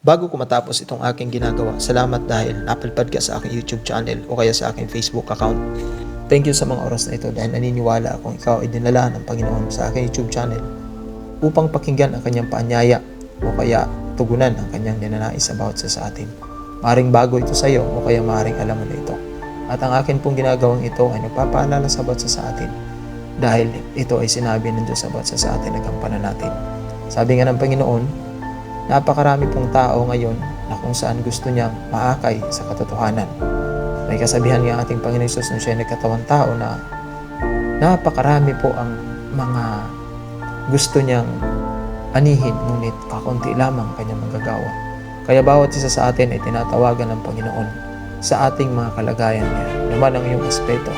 Bago ko matapos itong aking ginagawa, salamat dahil napalpad ka sa aking YouTube channel o kaya sa aking Facebook account. Thank you sa mga oras na ito dahil naniniwala akong ikaw ay dinala ng Panginoon sa aking YouTube channel upang pakinggan ang kanyang paanyaya o kaya tugunan ang kanyang ninanais about sa sa atin. Maring bago ito sa iyo o kaya maring alam mo na ito. At ang akin pong ginagawang ito ay nagpapaalala sa about sa atin dahil ito ay sinabi ng Diyos sa sa atin na gampanan natin. Sabi nga ng Panginoon, napakarami pong tao ngayon na kung saan gusto niyang maakay sa katotohanan. May kasabihan nga ating Panginoon Isus nung siya nagkatawang tao na napakarami po ang mga gusto niyang anihin, ngunit kakunti lamang kanyang magagawa. Kaya bawat isa sa atin ay tinatawagan ng Panginoon sa ating mga kalagayan niya. Naman ang iyong aspeto.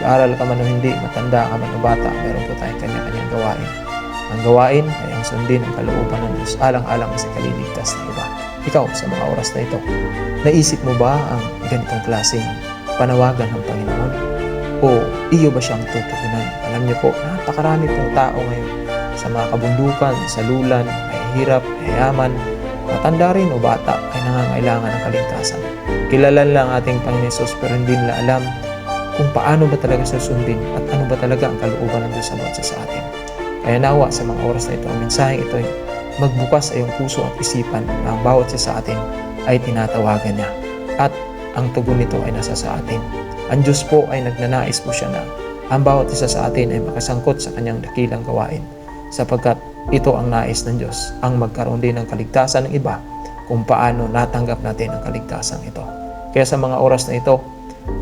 Aral ka man o hindi, matanda ka man o bata, meron po tayong kanya-kanyang gawain. Ang gawain ay ang sundin ang kalooban ng Diyos alang-alang sa kaliligtas na iba. Ikaw, sa mga oras na ito, naisip mo ba ang ganitong klaseng panawagan ng Panginoon? O iyo ba siyang tutugunan? Alam niyo po, napakarami pong tao ngayon sa mga kabundukan, sa lulan, ay hirap, ay yaman, matanda rin o bata ay nangangailangan ng kaligtasan. Kilala lang ating Panginoon pero hindi nila alam kung paano ba talaga susundin at ano ba talaga ang kalooban ng Diyos sa bawat sa atin. Kaya nawa sa mga oras na ito, ang mensaheng ito ay magbukas ay yung puso at isipan na ang bawat sa atin ay tinatawagan niya. At ang tugon nito ay nasa sa atin. Ang Diyos po ay nagnanais po siya na ang bawat isa sa atin ay makasangkot sa kanyang dakilang gawain sapagkat ito ang nais ng Diyos, ang magkaroon din ng kaligtasan ng iba kung paano natanggap natin ang kaligtasan ito. Kaya sa mga oras na ito,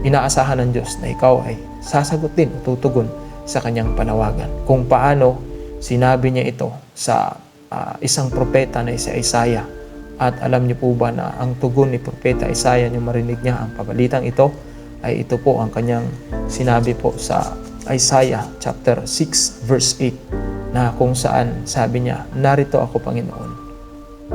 inaasahan ng Diyos na ikaw ay sasagot din o tutugon sa kanyang panawagan. Kung paano sinabi niya ito sa ah, isang propeta na si Isaiah. At alam niyo po ba na ang tugon ni propeta Isaiah nung marinig niya ang pabalitang ito ay ito po ang kanyang sinabi po sa Isaiah chapter 6 verse 8 na kung saan sabi niya, narito ako Panginoon.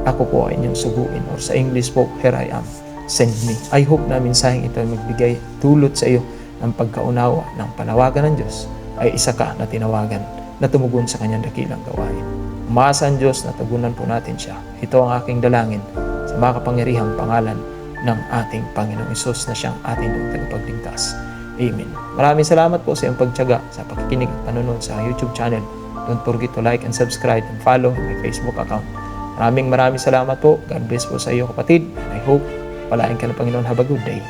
Ako po ay inyong suguin or sa English po, here I am, send me. I hope na mensaheng ito ay magbigay dulot sa iyo ng pagkaunawa ng panawagan ng Diyos ay isa ka na tinawagan na tumugon sa kanyang dakilang gawain. Umasa Diyos na tugunan po natin siya. Ito ang aking dalangin sa makapangyarihang pangalan ng ating Panginoong Isus na siyang ating tagapagligtas. Amen. Maraming salamat po sa iyong pagtyaga sa pakikinig at panonood sa YouTube channel. Don't forget to like and subscribe and follow my Facebook account. Maraming maraming salamat po. God bless po sa iyo kapatid. And I hope palain ka ng Panginoon. Have a good day.